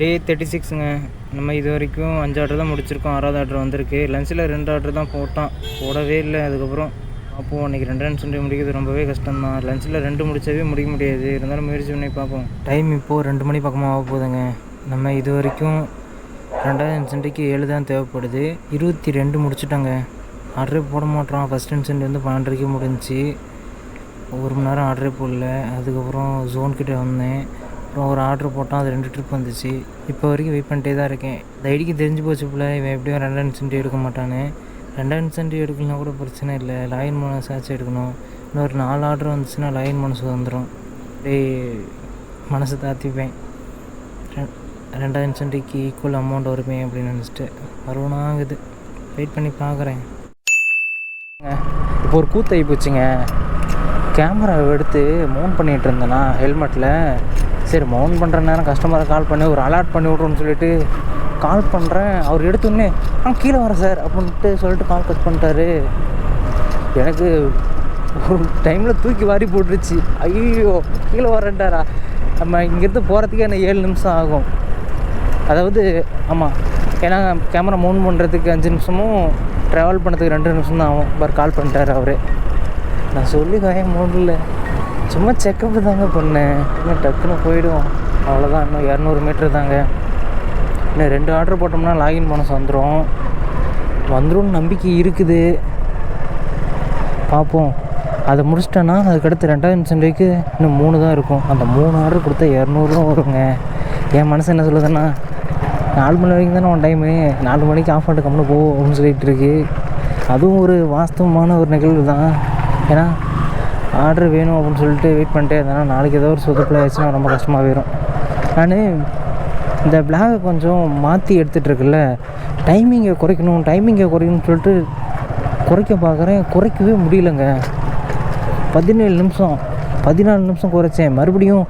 டே thirty சிக்ஸுங்க நம்ம இது வரைக்கும் அஞ்சு ஆர்டர் தான் முடிச்சிருக்கோம். ஆறாவது ஆர்டர் வந்திருக்கு. லஞ்சில் ரெண்டு ஆர்டர் தான் போட்டான் போடவே இல்லை. அதுக்கப்புறம் அப்போது அன்றைக்கி ரெண்டு ரன் செஞ்சு முடிக்கிறது ரொம்பவே கஷ்டம் தான் லஞ்சில் ரெண்டு முடிச்சவே முடிக்க முடியாது. இருந்தாலும் முயற்சி பண்ணி பார்ப்போம். டைம் இப்போது ரெண்டு மணி பக்கமாக ஆக போகுதுங்க. நம்ம இது வரைக்கும் ரெண்டாவது இன்சென்ட்டுக்கு ஏழு தான் தேவைப்படுது. இருபத்தி ரெண்டு முடிச்சிட்டாங்க. ஆர்டரே போட மாட்டோம். ஃபஸ்ட் இன்சென்ட் வந்து பன்னெண்டரைக்கு முடிஞ்சுச்சு ஒரு மணி நேரம் ஆர்டரே போடல. அதுக்கப்புறம் ஜோன்கிட்ட வந்தேன். அப்புறம் ஒரு ஆர்டர் போட்டால் அது ரெண்டு ட்ரிப் வந்துச்சு. இப்போ வரைக்கும் வெயிட் பண்ணிட்டே தான் இருக்கேன். இந்த ஐடிக்கு தெரிஞ்சு போச்சு போல் இவன் எப்படியும் ரெண்டாயிரம் இன்சென்டிவ் எடுக்க மாட்டான்னு. ரெண்டாயிரம் இன்சென்டிவ் எடுக்கலாம் கூட பிரச்சனை இல்லை. லைன் மனசு ஆச்சு எடுக்கணும். இன்னொரு நாலு ஆர்டர் வந்துச்சுன்னா லயன் மனசு வந்துடும் அப்படியே மனசை தாத்திப்பேன். ரெ- ரெண்டாயிரம் இன்சென்டிவ்க்கு ஈக்குவல் அமௌண்ட் வருமே அப்படின்னு நினச்சிட்டு வருவனாகுது வெயிட் பண்ணி பார்க்குறேன் இப்போ ஒரு கூத்தாகி போச்சுங்க. கேமராவை எடுத்து மவுண்ட் பண்ணிகிட்டு இருந்தேனா ஹெல்மெட்டில் சரி மவுண்ட் பண்ணுற நேரம் கஸ்டமரை கால் பண்ணி ஒரு அலர்ட் பண்ணி விட்றோன்னு சொல்லிட்டு கால் பண்ணுறேன் அவர் எடுத்தோடனே ஆ கீழே வரேன் சார் அப்படின்ட்டு சொல்லிட்டு கால் கட் பண்ணிட்டாரு. எனக்கு ஒரு டைமில் தூக்கி வாரி போட்டுருச்சு. ஐயோ கீழே வரேன்டாரா நம்ம இங்கேருந்து போகிறதுக்கே என்ன ஏழு நிமிஷம் ஆகும். அதாவது ஆமாம் ஏன்னா கேமரா மௌன் பண்ணுறதுக்கு அஞ்சு நிமிஷமும் ட்ராவல் பண்ணுறதுக்கு ரெண்டு நிமிஷம் தான் ஆகும். பார் கால் பண்ணிட்டார் அவர். நான் சொல்லி காயம் முடியல சும்மா செக்கப் தாங்க பண்ணேன். இன்னும் டக்குன்னு போயிடும். அவ்வளோதான் இன்னும் இரநூறு மீட்ரு தாங்க. இன்னும் ரெண்டு ஆர்டர் போட்டோம்னா லாகின் பண்ண வந்துடும் வந்துடும் நம்பிக்கை இருக்குது. பார்ப்போம் அதை முடிச்சிட்டேன்னா அதுக்கடுத்து ரெண்டாவது இன்சென்டிவ்க்கு இன்னும் மூணு தான் இருக்கும். அந்த மூணு ஆர்டர் கொடுத்தா இரநூறுவா வருங்க. என் மனசு என்ன சொல்லுதுன்னா நாலு மணி வரைக்கும் தானே உன் டைமு நாலு மணிக்கு ஆஃப் பண்ணிட்டு கம்முன்னு போ அப்படின்னு சொல்லிகிட்டு இருக்கு. அதுவும் ஒரு வாஸ்தவமான ஒரு நிகழ்வு தான். ஏன்னா ஆர்டர் வேணும் அப்படின்னு சொல்லிட்டு வெயிட் பண்ணிட்டே இருந்தேன்னா நாளைக்கு ஏதோ ஒரு சொதப்பில் ஆயிடுச்சுன்னா ரொம்ப கஷ்டமாக போயிடும் நான் இந்த பிளாகை கொஞ்சம் மாற்றி எடுத்துகிட்ருக்குல்ல டைமிங்கை குறைக்கணும் டைமிங்கை குறைக்கணும்னு சொல்லிட்டு குறைக்க பார்க்குறேன் குறைக்கவே முடியலங்க. பதினேழு நிமிஷம் பதினாலு நிமிஷம் குறைச்சேன். மறுபடியும்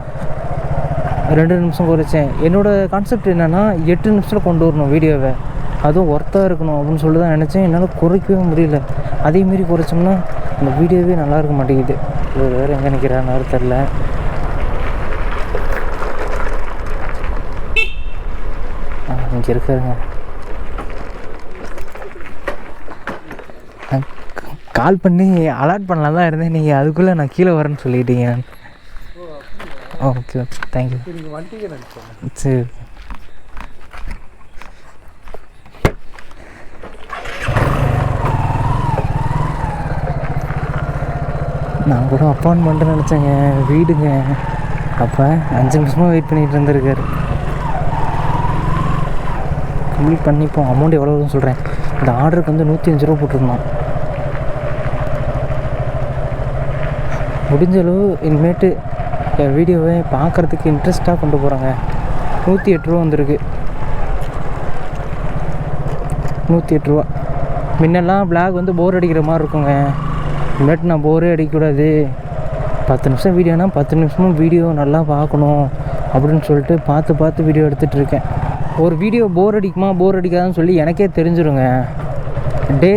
ரெண்டு நிமிஷம் குறைச்சேன். என்னோடய கான்செப்ட் என்னென்னா எட்டு நிமிஷத்தில் கொண்டு வரணும் வீடியோவை. அதுவும் ஒர்த்தாக இருக்கணும் அப்படின்னு சொல்லி தான் நினச்சேன். என்னால் குறைக்கவே முடியல. அதேமாரி குறைச்சோம்னா அந்த வீடியோவே நல்லா இருக்க மாட்டேங்குது. இவர் வேறு எங்கே நிற்கிறான்னு தெரில இங்கே இருக்காருங்க. கால் பண்ணி அலாட் பண்ணலாம் தான் இருந்தேன். நீங்கள் அதுக்குள்ளே நான் கீழே வரேன்னு சொல்லிட்டீங்க. ஓகே ஓகே தேங்க்யூ சரி. நான் கூட அப்பாயின்மெண்ட்டு நினச்சேங்க. வீடுங்க. அப்போ அஞ்சு நிமிஷமாக வெயிட் பண்ணிகிட்டு இருந்திருக்காரு. கம்ப்ளீட் பண்ணிப்போம். அமௌண்ட் எவ்வளோன்னு சொல்கிறேன் இந்த ஆர்டருக்கு வந்து நூற்றி அஞ்சு ரூபா போட்டிருந்தோம் முடிஞ்ச அளவு இனிமேட்டு என் வீடியோவை பார்க்குறதுக்கு இன்ட்ரெஸ்ட்டாக கொண்டு போகிறாங்க நூற்றி எட்டு ரூபா வந்திருக்கு. நூற்றி எட்டு ரூபா. முன்னெல்லாம் பிளாக் வந்து போர் அடிக்கிற மாதிரி இருக்குங்க. இல்லாட்டி நான் போரே அடிக்கக்கூடாது. பத்து நிமிஷம் வீடியோனா பத்து நிமிஷமும் வீடியோ நல்லா பார்க்கணும் அப்படின்னு சொல்லிட்டு பார்த்து பார்த்து வீடியோ எடுத்துகிட்டு இருக்கேன். ஒரு வீடியோ போர் அடிக்குமா? போர் அடிக்காதுன்னு சொல்லி எனக்கே தெரிஞ்சிருங்க. டே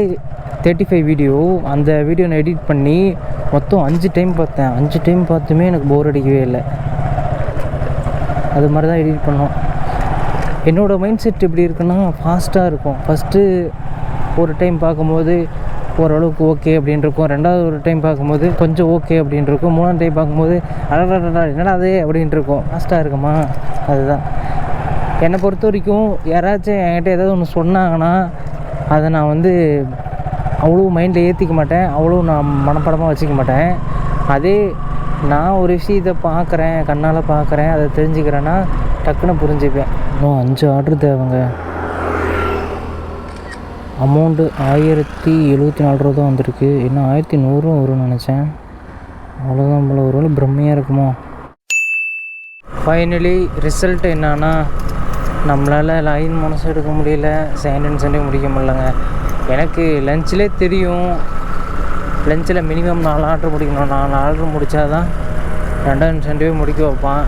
தேர்ட்டி ஃபைவ் வீடியோ அந்த வீடியோ நான் எடிட் பண்ணி மொத்தம் அஞ்சு டைம் பார்த்தேன். அஞ்சு டைம் பார்த்துமே எனக்கு போர் அடிக்கவே இல்லை. அது மாதிரி தான் எடிட் பண்ணோம். என்னோடய மைண்ட் செட் எப்படி இருக்குன்னா ஃபாஸ்ட்டாக இருக்கும். ஃபஸ்ட்டு ஒரு டைம் பார்க்கும்போது ஓரளவுக்கு ஓகே அப்படின்னு இருக்கும். ரெண்டாவது ஒரு டைம் பார்க்கும்போது கொஞ்சம் ஓகே அப்படின்னு இருக்கும். மூணாவது டைம் பார்க்கும்போது அடடா என்னடா அது அப்படின்ட்டு இருக்கும். ஃபாஸ்ட்டாக இருக்குமா? அதுதான். என்னை பொறுத்த வரைக்கும் யாராச்சும் என்கிட்ட ஏதாவது ஒன்று சொன்னாங்கன்னா அதை நான் வந்து அவ்வளோ மைண்டில் ஏற்றிக்க மாட்டேன். அவ்வளோ நான் மனப்படமாக வச்சுக்க மாட்டேன். அதே நான் ஒரு விஷயத்தை பார்க்குறேன் கண்ணால் பார்க்குறேன் அதை தெரிஞ்சுக்கிறேன்னா டக்குன்னு புரிஞ்சுப்பேன். இன்னும் அஞ்சு ஆர்டர் தேவைங்க. அமௌண்ட்டு ஆயிரத்தி எழுபத்தி நாலு ரூபா தான் வந்திருக்கு. இன்னும் ஆயிரத்தி நூறுரூவா வரும்னு நினச்சேன். அவ்வளோதான் போல். ஒரு வேளை பிரம்மையாக இருக்குமோ? ஃபைனலி ரிசல்ட் என்னன்னா நம்மளால் லைன் மனசு எடுக்க முடியல. செகண்ட் சண்டே முடிக்க முடியலங்க. எனக்கு லஞ்சிலே தெரியும். லஞ்சில் மினிமம் நாலு ஆர்டர் முடிக்கணும். நாலு ஆர்டர் முடித்தா தான் ரெண்டாவது இன்சென்டிவ் முடிக்க வைப்பான்.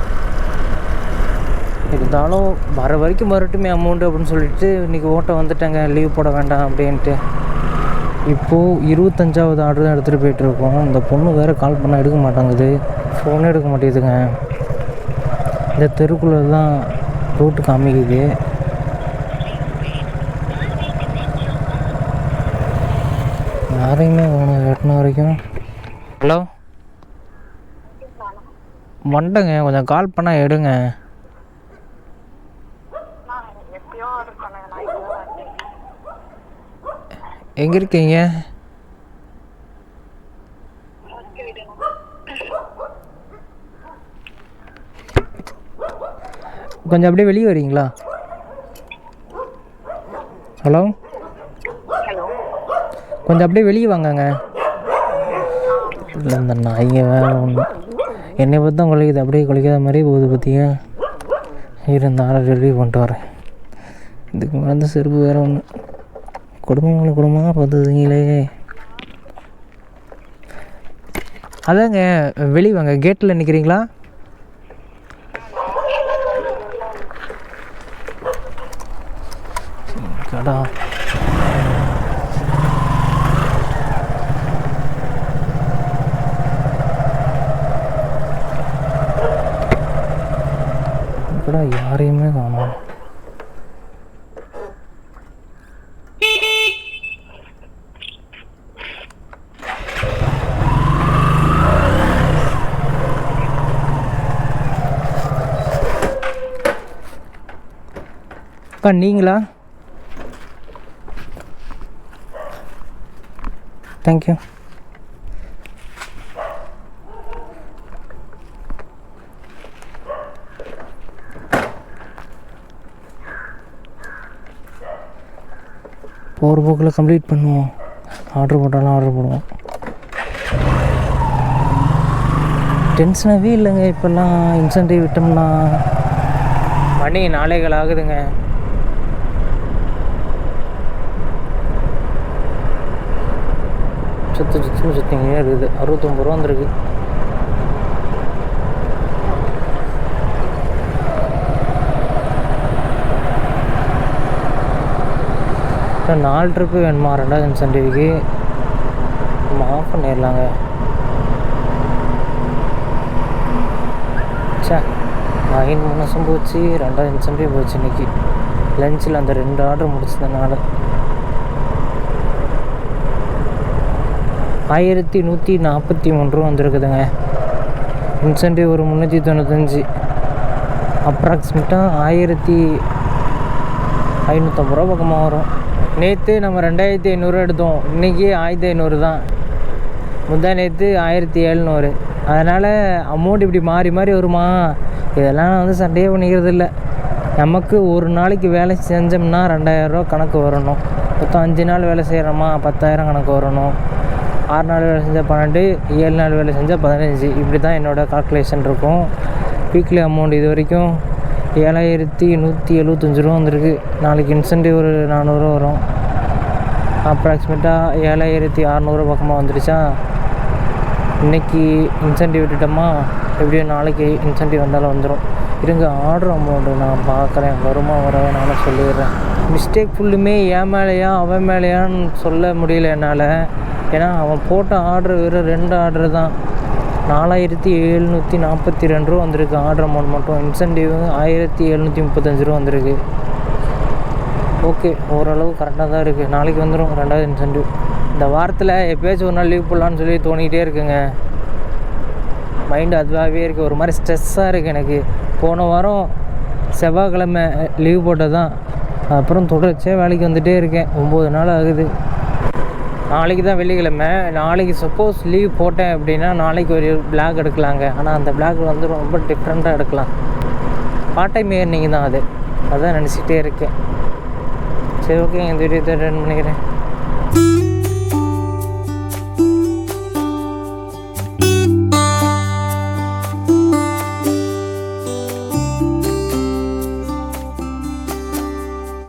இருந்தாலும் வர வரைக்கும் வரட்டுமே அமௌண்ட்டு அப்படின்னு சொல்லிட்டு இன்றைக்கி ஓட்ட வந்துட்டேங்க. லீவ் போட வேண்டாம் அப்படின்ட்டு. இப்போது இருபத்தஞ்சாவது ஆர்டர் தான் எடுத்துகிட்டு போயிட்டுருக்கோம் இந்த பொண்ணு வேறு கால் பண்ணால் எடுக்க மாட்டேங்குது. ஃபோனே எடுக்க மாட்டேங்குதுங்க. இந்த தெருக்குள்ளே தான் ரூட்டு காமிக்குது. யாரையுமே வேணும் எட்டின வரைக்கும். ஹலோ? வந்துட்டேங்க கொஞ்சம் கால் பண்ணால் எடுங்க எப்பயோ ஆர்டர் பண்ணேன் நான் இப்போ வந்தேன் எங்கே இருக்கீங்க? கொஞ்சம் அப்படியே வெளியே வரீங்களா? ஹலோ? கொஞ்சம் அப்படியே வெளியே வாங்கங்க. இல்லை இந்த நாய்ங்க வேற ஒன்று என்னை பார்த்தா தான் குலைக்குது அப்படியே குலைக்காத மாதிரி போகுது பார்த்தியா இருந்த ஆளை ரெடி பண்ணிட்டு வரேன். இதுக்கு மேலே செருப்பு வேற ஒன்று குடும்பங்களை குடும்பமாக பார்த்துதுங்களே அதாங்க வெளியே வாங்க. கேட்டில் நிற்கிறீங்களா கடா. கடா யாரையுமே காணும். அக்கா நீங்களா தேங்க்யூ போகிற போக்கில் கம்ப்ளீட் பண்ணுவோம். ஆர்டர் போட்டாலும் ஆர்டர் போடுவோம். டென்ஷனாகவே இல்லைங்க. இப்போல்லாம் இன்சென்டிவ் விட்டோம்னா மணி நாளைகள் ஆகுதுங்க. சுற்று சுற்று சுற்றிங்க இருக்குது அறுபத்தொம்பது ரூபா வந்துருக்கு நாலு ட்ரிப்பு வேணுமா ரெண்டாவது இன்சென்டிவ்க்கு நம்ம ஆஃப் பண்ணிடலாங்க சே நைன் மனசும் போச்சு ரெண்டாவது இன்சென்டிவ் போச்சு இன்னைக்கு லஞ்சில் அந்த ரெண்டு ஆர்டர் முடிச்சதுனால ஆயிரத்தி நூற்றி நாற்பத்தி மூணு ரூபா வந்துருக்குதுங்க. இன்சென்டிவ் ஒரு முந்நூற்றி தொண்ணூத்தஞ்சு. அப்ராக்சிமேட்டாக ஆயிரத்தி ஐநூற்றம்பது ரூபா பக்கமாக வரும். நேற்று நம்ம ரெண்டாயிரத்தி ஐநூறு எடுத்தோம். இன்றைக்கி ஆயிரத்தி ஐநூறு தான். முந்தா நேற்று ஆயிரத்தி எழுநூறு. அதனால் அமௌண்ட் இப்படி மாறி மாறி வருமா? இதெல்லாம் நான் வந்து சண்டையே பண்ணிக்கிறது இல்லை நமக்கு ஒரு நாளைக்கு வேலை செஞ்சோம்னா ரெண்டாயிரரூவா கணக்கு வரணும். மொத்தம் அஞ்சு நாள் வேலை செய்கிறோமா பத்தாயிரம் கணக்கு வரணும். ஆறு நாள் வேலை செஞ்சால் பன்னெண்டு ஏழு நாள் வேலை செஞ்சால் பதினஞ்சு. இப்படி தான் என்னோடய கால்குலேஷன் இருக்கும். வீக்லி அமௌண்ட் இது வரைக்கும் ஏழாயிரத்தி நூற்றி எழுபத்தஞ்சி ரூபா வந்திருக்கு. நாளைக்கு இன்சென்டிவ் ஒரு நானூறுரூவா வரும். அப்ராக்சிமேட்டாக ஏழாயிரத்தி அறநூறு பக்கமாக வந்துடுச்சா இன்றைக்கி இன்சென்டிவ் விட்டுட்டோமா? எப்படியும் நாளைக்கு இன்சென்டிவ் வந்தாலும் வந்துடும் இருங்க ஆர்டர் அமௌண்ட்டு நான் பார்க்குறேன். வருமா வரவே நானும் சொல்லிடுறேன். மிஸ்டேக் ஃபுல்லுமே என் மேலேயா அவன் மேலேயான்னு சொல்ல முடியல என்னால். ஏன்னா அவன் போட்ட ஆர்டர் வெறும் ரெண்டு ஆர்டர் தான். நாலாயிரத்தி எழுநூற்றி நாற்பத்தி ரெண்டு ரூபா வந்திருக்கு. ஆர்டர் அமௌண்ட் மட்டும். இன்சென்டிவ் ஆயிரத்தி எழுநூற்றி முப்பத்தஞ்சு ரூபா வந்திருக்கு. ஓகே ஓரளவு கரெக்டாக தான் இருக்குது நாளைக்கு வந்துடும் ரெண்டாவது இன்சென்டிவ் இந்த வாரத்தில் எப்பயாச்சும் ஒரு நாள் லீவ் போடலான்னு சொல்லி தோணிகிட்டே இருக்குங்க. மைண்டு அதுவாகவே இருக்குது ஒரு மாதிரி ஸ்ட்ரெஸ்ஸாக இருக்குது எனக்கு. போன வாரம் செவ்வாய்க்கிழமை லீவ் போட்டது தான் அப்புறம் தொடர்ச்சியாக வேலைக்கு வந்துகிட்டே இருக்கேன். ஒம்பது நாள் ஆகுது. நாளைக்கு தான் வெள்ளிக்கிழமை. நாளைக்கு சப்போஸ் லீவ் போட்டேன் அப்படின்னா நாளைக்கு ஒரு பிளாக் எடுக்கலாங்க. ஆனால் அந்த பிளாக் வந்து ரொம்ப டிஃப்ரெண்ட்டாக எடுக்கலாம். பார்ட் டைம் ஏர்னிங் தான் அது. அதான் நினச்சிக்கிட்டே இருக்கேன். சரி ஓகே இந்த வீடியோ ரன் பண்ணிக்கிறேன்.